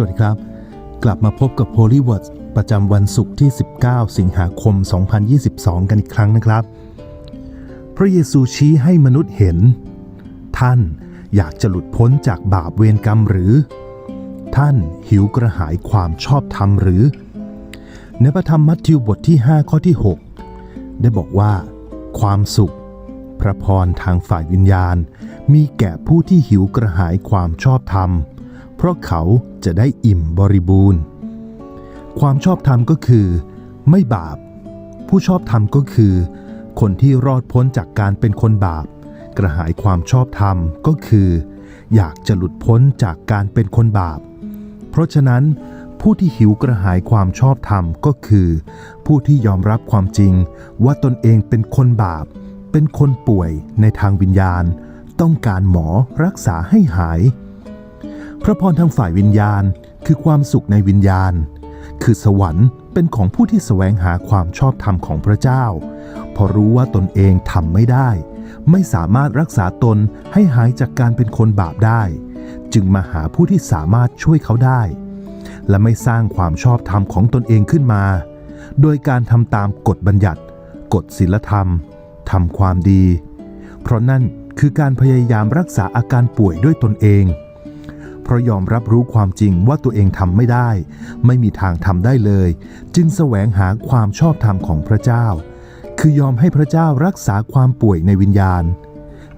สวัสดีครับ กลับมาพบกับ Holy Words ประจำวันศุกร์ที่ 19 สิงหาคม 2022 กันอีกครั้งนะครับ พระเยซูชี้ให้มนุษย์เห็น ท่านอยากจะหลุดพ้นจากบาปเวรกรรมหรือ ท่านหิวกระหายความชอบธรรมหรือ ในพระธรรมมัทธิวบทที่ 5 ข้อที่ 6 ได้บอกว่า ความสุข พระพรทางฝ่ายวิญญาณ มีแก่ผู้ที่หิวกระหายความชอบธรรมเพราะเขาจะได้อิ่มบริบูรณ์ ความชอบธรรมก็คือ ไม่บาป ผู้ชอบธรรมก็คือ คนที่รอดพ้นจากการเป็นคนบาป กระหายความชอบธรรมก็คือ อยากจะหลุดพ้นจากการเป็นคนบาป เพราะฉะนั้น ผู้ที่หิวกระหายความชอบธรรมก็คือ ผู้ที่ยอมรับความจริงว่าตนเองเป็นคนบาป เป็นคนป่วยในทางวิญญาณ ต้องการหมอรักษาให้หาย ระพรทางฝ่ายวิญญาณคือความสุขในวิญญาณ คือสวรรค์เป็นของผู้ที่แสวงหาความชอบธรรมของพระเจ้า พอรู้ว่าตนเองทำไม่ได้ ไม่สามารถรักษาตนให้หายจากการเป็นคนบาปได้ จึงมาหาผู้ที่สามารถช่วยเขาได้ และไม่สร้างความชอบธรรมของตนเองขึ้นมา โดยการทำตามกฎบัญญัติ กฎศีลธรรมทำความดี เพราะนั่นคือการพยายามรักษาอาการป่วยด้วยตนเอง เพราะยอมรับรู้ความจริงว่าตัวเองทำไม่ได้ ไม่มีทางทำได้เลย จึงแสวงหาความชอบธรรมของพระเจ้า คือยอมให้พระเจ้ารักษาความป่วยในวิญญาณ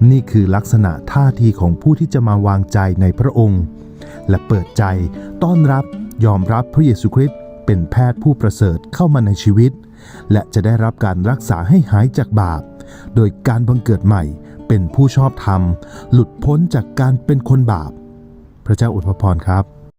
นี่คือลักษณะท่าทีของผู้ที่จะมาวางใจในพระองค์ และเปิดใจต้อนรับยอมรับพระเยซูคริสต์เป็นแพทย์ผู้ประเสริฐเข้ามาในชีวิต และจะได้รับการรักษาให้หายจากบาป โดยการบังเกิดใหม่เป็นผู้ชอบธรรม หลุดพ้นจากการเป็นคนบาป ระเจ้าอวยพรครับ